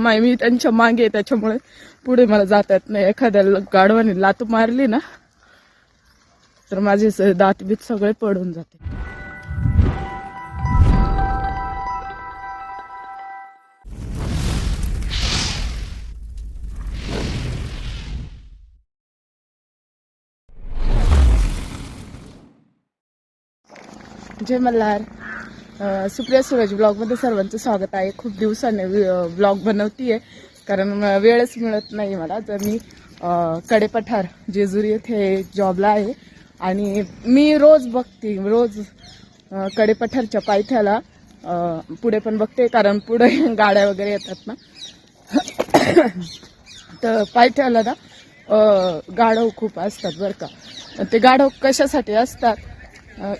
माय मी त्यांच्या मागे त्याच्यामुळे पुढे मला जाता येत नाही. एखाद्या गाडवाने लातू मारली ना तर माझे दात बीत सगळे पडून जाते. जय मल्हार. सुप्रिया सूरज ब्लॉगमध्ये सर्वांचं स्वागत आहे. खूप दिवसाने ब्लॉग बनवतीये. कारण वेळच मिळत नाही मला. तर मी कडेपठार जेजुरी येथे जॉबला आहे. आणि मी रोज बघते रोज कडेपठारच्या पायथ्याला पुढे पण बघते. कारण पुढे गाड्या वगैरे येतात ना. तर पायथ्याला ना गाढव खूप असतात बरं का. ते गाढव कशासाठी असतात?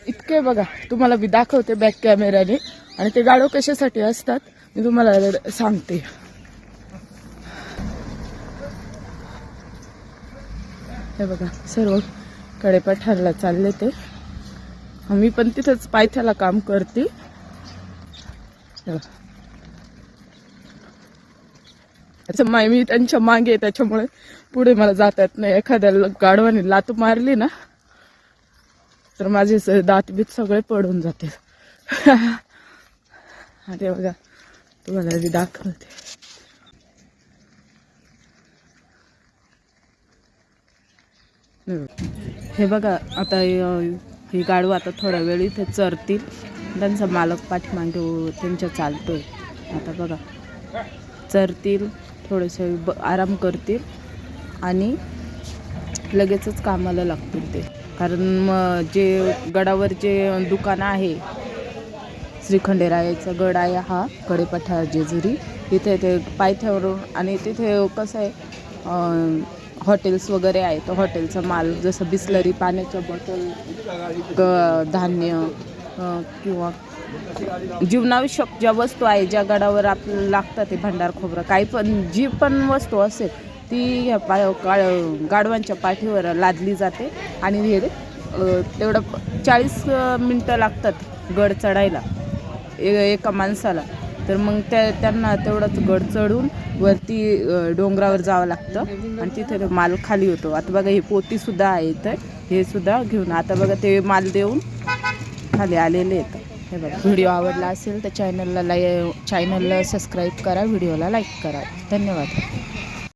इतके बघा तुम्हाला मी दाखवते बॅक कॅमेऱ्याने आणि ते गाढव कशासाठी असतात मी तुम्हाला सांगते. हे बघा सर्व कडेपठारला चालले ते. मी पण तिथंच पायथ्याला काम करते. माय मी त्यांच्या मागे त्याच्यामुळे पुढे मला जाता येत नाही. एखाद्या गाडवाने लातू मारली ना तर माझे स- दात बीत सगळे पडून जाते. अरे बघा तुम्हाला मी दाखवते. हे बघा आता ही गाडू आता थोड्या वेळ इथे चरतील. त्यांचा मालक पाठीमागे त्यांच्या चालतोय. आता बघा चरतील थोडेसे ब आराम करतील आणि लगेचच कामाला लागतील ते. कारण मग जे गडावर जे दुकान आहे श्रीखंडेरायाचा गड आहे हा कडेपठार जेजुरी. तिथे ते पायथ्यावरून आणि तिथे कसं आहे हॉटेल्स वगैरे आहे. तर हॉटेलचा माल जसं बिस्लरी पाण्याच्या बॉटल ग धान्य किंवा जीवनावश्यक ज्या वस्तू आहे ज्या गडावर आपल्याला लागतात ते भांडार खोबरं काही पण जी पण वस्तू असेल ती ह्या पा काळ गाडवांच्या पाठीवर लादली जाते. आणि हे तेवढं चाळीस मिनटं लागतात गड चढायला. ए एका माणसाला. तर मग त्या त्यांना तेवढंच गड चढून वरती डोंगरावर जावं लागतं. आणि तिथे माल खाली होतो. आता बघा हे पोतीसुद्धा आहे हे सुद्धा घेऊन आता बघा ते माल देऊन खाली आलेले आहेत. हे बघा व्हिडिओ आवडला असेल तर चॅनलला लाय चॅनलला सबस्क्राईब करा. व्हिडिओला लाईक करा. धन्यवाद.